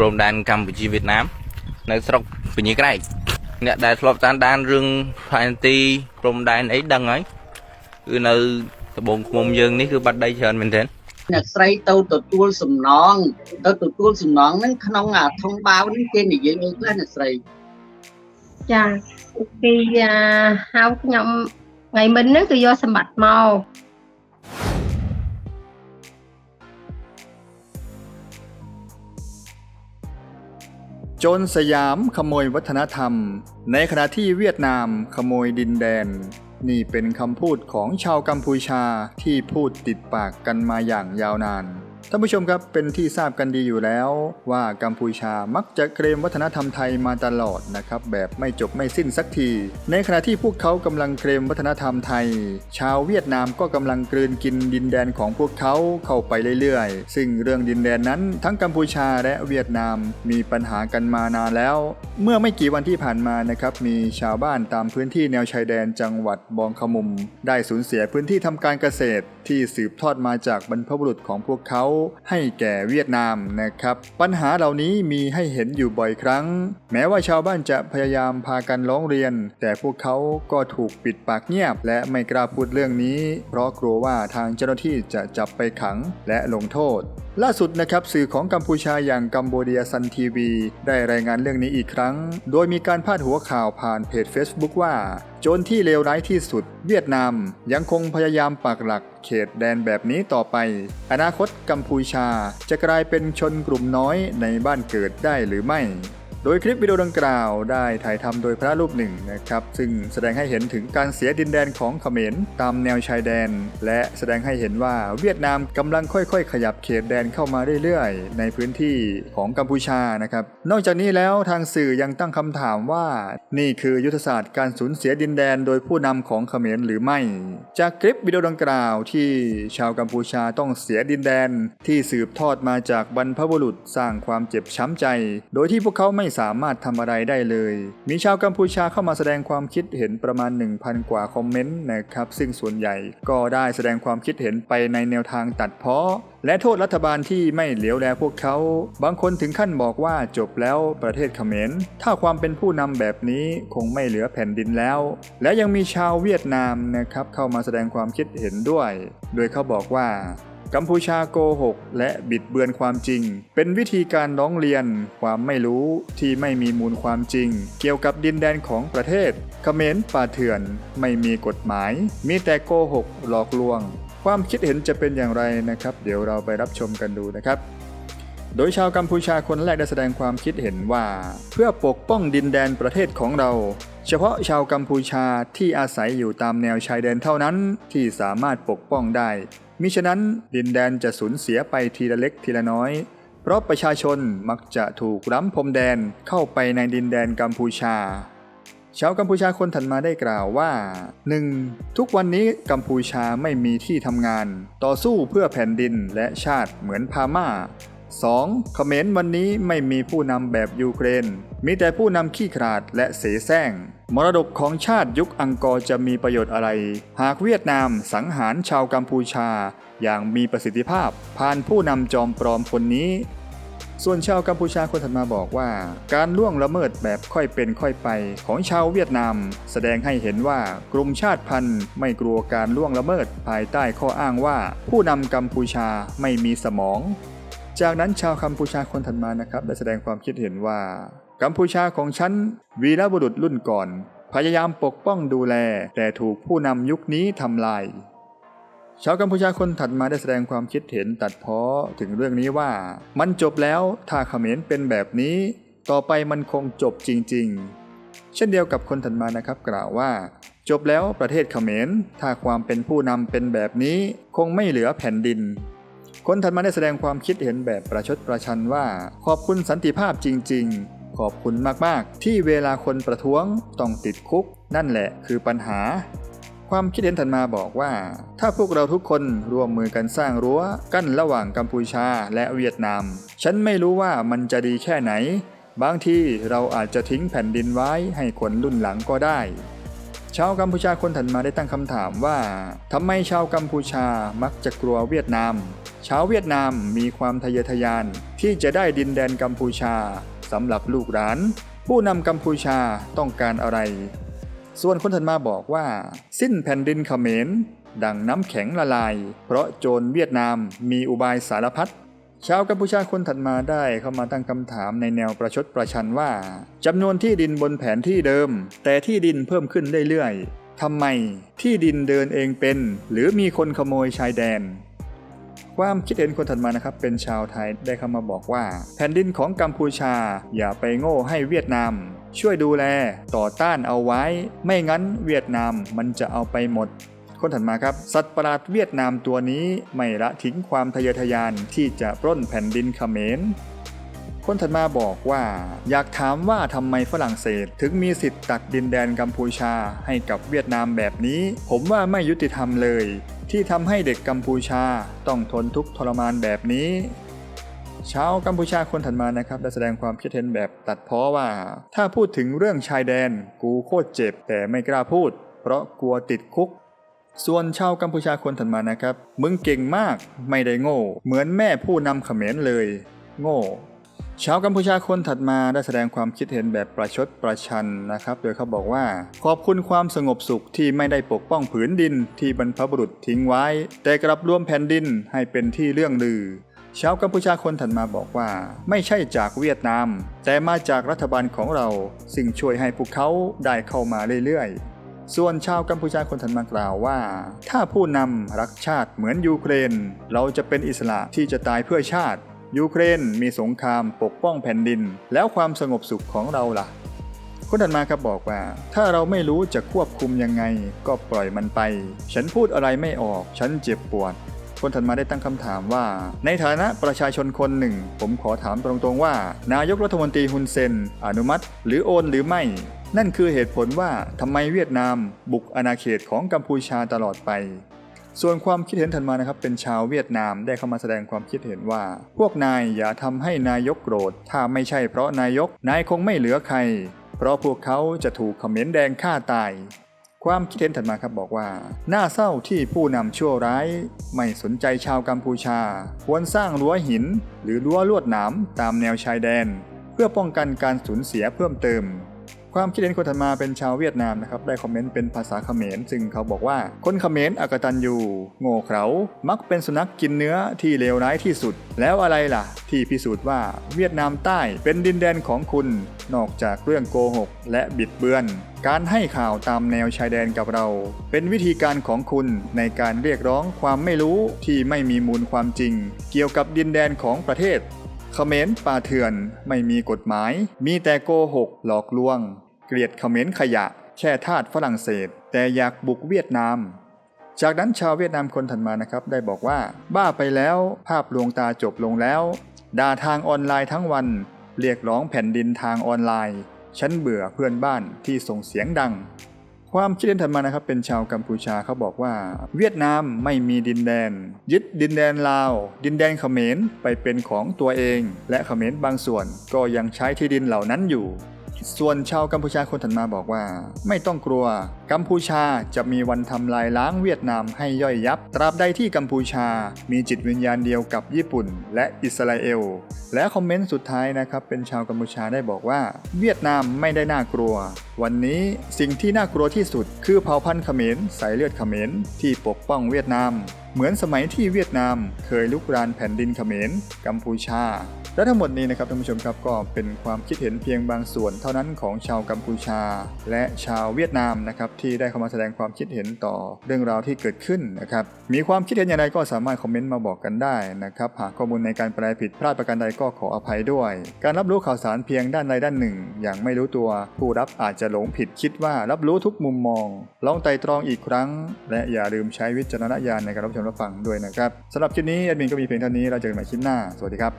ព្រំដែនកម្ពុជាវៀតណាមនៅស្រុកពញាក្រែកអ្នកដែលធ្លាប់តាមដានរឿងផែនទីព្រំដែនអីដឹងហើយគឺនៅត្បូងឃុំយើងនេះគឺបាត់ដីច្រើនមែនទែនអ្នកស្រីទៅទទួលសំណងទៅទទួលសំណងហ្នឹងក្នុងអាធំបាវហ្នឹងគេនិយាយអីខ្លះអ្នកស្រីចាពីអាហៅខ្ញុំថ្ងៃមិញហ្នឹងគឺយកសម្បត្តិមក จนสยามขโมยวัฒนธรรม ในขณะที่เวียดนามขโมยดินแดน นี่เป็นคำพูดของชาวกัมพูชาที่พูดติดปากกันมาอย่างยาวนาน ท่านผู้ชมครับเป็นที่ทราบกันดีอยู่แล้ว ว่ากัมพูชามักจะเคลมวัฒนธรรมไทยมาตลอดนะครับแบบไม่จบไม่สิ้นสักที ในขณะที่พวกเขากำลังเคลมวัฒนธรรมไทย ชาวเวียดนามก็กำลังกลืนกินดินแดนของพวกเขาเข้าไปเรื่อยๆ ซึ่งเรื่องดินแดนนั้นทั้งกัมพูชาและเวียดนามมีปัญหากันมานานแล้ว เมื่อไม่กี่วันที่ผ่านมานะครับมีชาวบ้านตามพื้นที่แนวชายแดนจังหวัดบองขมุม ได้สูญเสียพื้นที่ทำการเกษตร ที่สืบทอดมาจากบรรพบุรุษของพวกเขาให้แก่เวียดนามนะครับ ปัญหาเหล่านี้มีให้เห็นอยู่บ่อยครั้ง แม้ว่าชาวบ้านจะพยายามพากันร้องเรียน แต่พวกเขาก็ถูกปิดปากเงียบ และไม่กล้าพูดเรื่องนี้ เพราะกลัวว่าทางเจ้าหน้าที่จะจับไปขังและลงโทษ ล่าสุดนะครับสื่อของกัมพูชาอย่างกัมโบเดียซันทีวีได้รายงานเรื่องนี้อีกครั้ง โดยมีการพาดหัวข่าวผ่านเพจ Facebook ว่า โจรที่เลวร้ายที่สุด เวียดนาม ยังคงพยายามปักหลักเขตแดนแบบนี้ต่อไป อนาคตกัมพูชาจะกลายเป็นชนกลุ่มน้อยในบ้านเกิดได้หรือไม่ โดยคลิปวิดีโอดังกล่าวได้ถ่ายทำโดยพระรูปหนึ่งนะครับ ซึ่งแสดงให้เห็นถึงการเสียดินแดนของเขมรตามแนวชายแดน และแสดงให้เห็นว่าเวียดนามกำลังค่อยๆ ขยับเขตแดนเข้ามาเรื่อยๆ ในพื้นที่ของกัมพูชานะครับ นอกจากนี้แล้วทางสื่อยังตั้งคำถามว่า นี่คือยุทธศาสตร์การสูญเสียดินแดนโดยผู้นำของเขมรหรือไม่ จากคลิปวิดีโอดังกล่าวที่ชาวกัมพูชาต้องเสียดินแดน ที่สืบทอดมาจากบรรพบุรุษสร้างความเจ็บช้ำใจ โดยที่พวกเขาไม่สามารถทำอะไรได้เลย มีชาวกัมพูชาเข้ามาแสดงความคิดเห็นประมาณ 1,000 กว่าคอมเมนต์นะครับ ซึ่งส่วนใหญ่ก็ได้แสดงความคิดเห็นไปในแนวทางตัดเพ้อและโทษรัฐบาลที่ไม่เหลียวแลพวกเขา บางคนถึงขั้นบอกว่าจบแล้วประเทศเขมร ถ้าความเป็นผู้นำแบบนี้คงไม่เหลือแผ่นดินแล้ว และยังมีชาวเวียดนามนะครับเข้ามาแสดงความคิดเห็นด้วย โดยเขาบอกว่า กัมพูชาโกหก และบิดเบือนความจริง เป็นวิธีการร้องเรียน ความไม่รู้ที่ไม่มีมูลความจริง เกี่ยวกับดินแดนของประเทศเขมรป่าเถื่อน ไม่มีกฎหมาย มีแต่โกหกหลอกลวง ความคิดเห็นจะเป็นอย่างไรนะครับ เดี๋ยวเราไปรับชมกันดูนะครับโดยชาวกัมพูชาคนแรกได้แสดงความคิดเห็นว่า เพื่อปกป้องดินแดนประเทศของเรา เฉพาะชาวกัมพูชาที่อาศัยอยู่ตามแนวชายแดนเท่านั้นที่สามารถปกป้องได้ มิฉะนั้นดินแดนจะสูญเสียไปทีละเล็กทีละน้อย เพราะประชาชนมักจะถูกล้ำพรมแดนเข้าไปในดินแดนกัมพูชา ชาวกัมพูชาคนถัดมาได้กล่าวว่า 1. ทุกวันนี้กัมพูชาไม่มีที่ทำงาน ต่อสู้เพื่อแผ่นดินและชาติเหมือนพาม่า 2. เขมรวันนี้ไม่มีผู้นำแบบยูเครน มีแต่ผู้นำขี้ขลาดและเสแสร้ง มรดกของชาติยุคอังกอร์จะมีประโยชน์อะไร หากเวียดนามสังหารชาวกัมพูชา อย่างมีประสิทธิภาพ ผ่านผู้นำจอมปลอมคนนี้ ส่วนชาวกัมพูชาคนถัดมาบอกว่า การล่วงละเมิดแบบค่อยเป็นค่อยไปของชาวเวียดนาม แสดงให้เห็นว่ากลุ่มชาติพันธุ์ไม่กลัวการล่วงละเมิดภายใต้ข้ออ้างว่า ผู้นำกัมพูชาไม่มีสมอง จากนั้นชาวกัมพูชาคนถัดมานะครับได้แสดงความคิดเห็นว่า กัมพูชาของฉันวีรบุรุษรุ่นก่อน พยายามปกป้องดูแล แต่ถูกผู้นำยุคนี้ทำลายชาวกัมพูชาคนถัดมาได้แสดงความคิดเห็นตัดเพ้อถึงเรื่องนี้ว่า มันจบแล้วถ้าเขมรเป็นแบบนี้ ต่อไปมันคงจบจริง ๆ เช่นเดียวกับคนถัดมานะครับกล่าวว่า จบแล้วประเทศเขมรถ้าความเป็นผู้นำเป็นแบบนี้ คงไม่เหลือแผ่นดิน คนถัดมาได้แสดงความคิดเห็นแบบประชดประชันว่า ขอบคุณสันติภาพจริง ๆ ขอบคุณมากๆ ที่เวลาคนประท้วงต้องติดคุก นั่นแหละคือปัญหา ความคิดเห็นถัดมาบอกว่า ถ้าพวกเราทุกคนร่วมมือกันสร้างรั้วกั้นระหว่างกัมพูชาและเวียดนาม ฉันไม่รู้ว่ามันจะดีแค่ไหน บางทีเราอาจจะทิ้งแผ่นดินไว้ให้คนรุ่นหลังก็ได้ ชาวกัมพูชาคนถัดมาได้ตั้งคำถามว่าทำไมชาวกัมพูชามักจะกลัวเวียดนาม ชาวเวียดนามมีความทะเยอทะยาน ที่จะได้ดินแดนกัมพูชาสำหรับลูกหลาน ผู้นำกัมพูชาต้องการอะไร ส่วนคนถัดมาบอกว่า สิ้นแผ่นดินเขมรดังน้ำแข็งละลาย เพราะโจรเวียดนามมีอุบายสารพัด ชาวกัมพูชาคนถัดมาได้เข้ามาตั้งคำถามในแนวประชดประชันว่าจำนวนที่ดินบนแผนที่เดิม แต่ที่ดินเพิ่มขึ้นเรื่อยๆทำไมที่ดินเดินเองเป็น หรือมีคนขโมยชายแดน ความคิดเห็นคนถัดมานะครับ เป็นชาวไทยได้เข้ามาบอกว่า แผ่นดินของกัมพูชาอย่าไปโง่ให้เวียดนามช่วยดูแลต่อต้านเอาไว้ ไม่งั้นเวียดนามมันจะเอาไปหมด คนถัดมาครับ สัตว์ประหลาดเวียดนามตัวนี้ไม่ละทิ้งความทะเยอทะยานที่จะปล้นแผ่นดินเขมรคนถัดมาบอกว่า อยากถามว่าทำไมฝรั่งเศส ถึงมีสิทธิ์ตัดดินแดนกัมพูชาให้กับเวียดนามแบบนี้ ผมว่าไม่ยุติธรรมเลย ที่ทำให้เด็กกัมพูชาต้องทนทุกข์ทรมานแบบนี้ชาวกัมพูชาคนถัดมานะครับได้แสดงความคิดเห็นแบบตัดพ้อว่า ถ้าพูดถึงเรื่องชายแดน กูโคตรเจ็บแต่ไม่กล้าพูด เพราะกลัวติดคุก ส่วนชาวกัมพูชาคนถัดมานะครับ มึงเก่งมากไม่ได้โง่ เหมือนแม่ผู้นำเขมรเลย โง่ ชาวกัมพูชาคนถัดมาได้แสดงความคิดเห็นแบบประชดประชันนะครับ โดยเขาบอกว่า ขอบคุณความสงบสุขที่ไม่ได้ปกป้องผืนดินที่บรรพบุรุษทิ้งไว้ แต่กลับรวมแผ่นดินให้เป็นที่เรื่องลือชาวกัมพูชาคนถัดมาบอกว่า ไม่ใช่จากเวียดนาม แต่มาจากรัฐบาลของเรา ซึ่งช่วยให้พวกเขาได้เข้ามาเรื่อยๆ ส่วนชาวกัมพูชาคนถัดมากล่าวว่า ถ้าผู้นำรักชาติเหมือนยูเครน เราจะเป็นอิสระที่จะตายเพื่อชาติ ยูเครนมีสงครามปกป้องแผ่นดิน แล้วความสงบสุขของเราล่ะ คนถัดมาครับบอกว่า ถ้าเราไม่รู้จะควบคุมยังไง ก็ปล่อยมันไป ฉันพูดอะไรไม่ออก ฉันเจ็บปวดคนถัดมาได้ตั้งคำถามว่า ในฐานะประชาชนคนหนึ่ง ผมขอถามตรงๆว่า นายกรัฐมนตรีฮุนเซน อนุมัติ หรือโอนหรือไม่ นั่นคือเหตุผลว่าทำไมเวียดนามบุกอาณาเขตของกัมพูชาตลอดไป ส่วนความคิดเห็นถัดมานะครับ เป็นชาวเวียดนามได้เข้ามาแสดงความคิดเห็นว่า พวกนายอย่าทำให้นายกโกรธ ถ้าไม่ใช่เพราะนายกนายคงไม่เหลือใคร เพราะพวกเขาจะถูกเขมรแดงฆ่าตายความคิดเห็นถัดมาครับบอกว่าน่าเศร้าที่ผู้นำชั่วร้าย ไม่สนใจชาวกัมพูชา ควรสร้างรั้วหิน หรือรั้วลวดหนามตามแนวชายแดน เพื่อป้องกันการสูญเสียเพิ่มเติม ความคิดเห็นคนถัดมาเป็นชาวเวียดนามนะครับได้คอมเมนต์เป็นภาษาเขมรซึ่งเขาบอกว่า คนเขมรอักตันยูโง่เขลามักเป็นสุนัขกินเนื้อที่เลวร้ายที่สุด แล้วอะไรล่ะ ที่พิสูจน์ว่าเวียดนามใต้เป็นดินแดนของคุณ นอกจากเรื่องโกหก และบิดเบือน การให้ข่าวตามแนวชายแดนกับเรา เป็นวิธีการของคุณในการเรียกร้องความไม่รู้ที่ไม่มีมูลความจริง เกี่ยวกับดินแดนของประเทศเขมรป่าเถื่อนไม่มีกฎหมาย มีแต่โกหกหลอกลวง เกลียดเขมรขยะแช่ทาสฝรั่งเศส แต่อยากบุกเวียดนาม จากนั้นชาวเวียดนามคนถัดมานะครับ ได้บอกว่า บ้าไปแล้วภาพลวงตาจบลงแล้ว ด่าทางออนไลน์ทั้งวัน เรียกร้องแผ่นดินทางออนไลน์ ฉันเบื่อเพื่อนบ้านที่ส่งเสียงดัง ความคิดเห็นถัดมานะครับ เป็นชาวกัมพูชาเขาบอกว่า เวียดนามไม่มีดินแดน ยึดดินแดนลาว ดินแดนเขมรไปเป็นของตัวเอง และเขมรบางส่วนก็ยังใช้ที่ดินเหล่านั้นอยู่ ส่วนชาวกัมพูชาคนถัดมาบอกว่า ไม่ต้องกลัว กัมพูชาจะมีวันทำลายล้างเวียดนามให้ย่อยยับ ตราบใดที่กัมพูชา มีจิตวิญญาณเดียวกับญี่ปุ่น และอิสราเอล และคอมเมนต์สุดท้ายนะครับ เป็นชาวกัมพูชาได้บอกว่า เวียดนามไม่ได้น่ากลัว วันนี้สิ่งที่น่ากลัวที่สุด คือเผ่าพันธุ์เขมรสายเลือดเขมรที่ปกป้องเวียดนาม เหมือนสมัยที่เวียดนามเคยลุกรานแผ่นดินเขมรกัมพูชา และทั้งหมดนี้นะครับท่านผู้ชมครับก็เป็นความคิดเห็นเพียงบางส่วน เท่านั้นของชาวกัมพูชา และชาวเวียดนามนะครับที่ได้เข้ามาแสดงความคิดเห็นต่อเรื่องราวที่เกิดขึ้นนะครับมีความคิดเห็นอย่างไรก็สามารถคอมเมนต์มาบอกกันได้นะครับหากข้อมูลในการแปลผิดพลาดประการใดก็ขออภัยด้วย การรับรู้ข่าวสารเพียงด้านใดด้านหนึ่ง อย่างไม่รู้ตัว ผู้รับอาจจะหลงผิดคิดว่ารับรู้ทุกมุมมอง ลองไต่ตรองอีกครั้ง และอย่าลืมใช้วิจารณญาณในการรับชมรับฟังด้วยนะครับสำหรับคลิปนี้แอดมินก็มีเพียงเท่านี้เราเจอกันใหม่คลิปหน้าสวัสดีครับ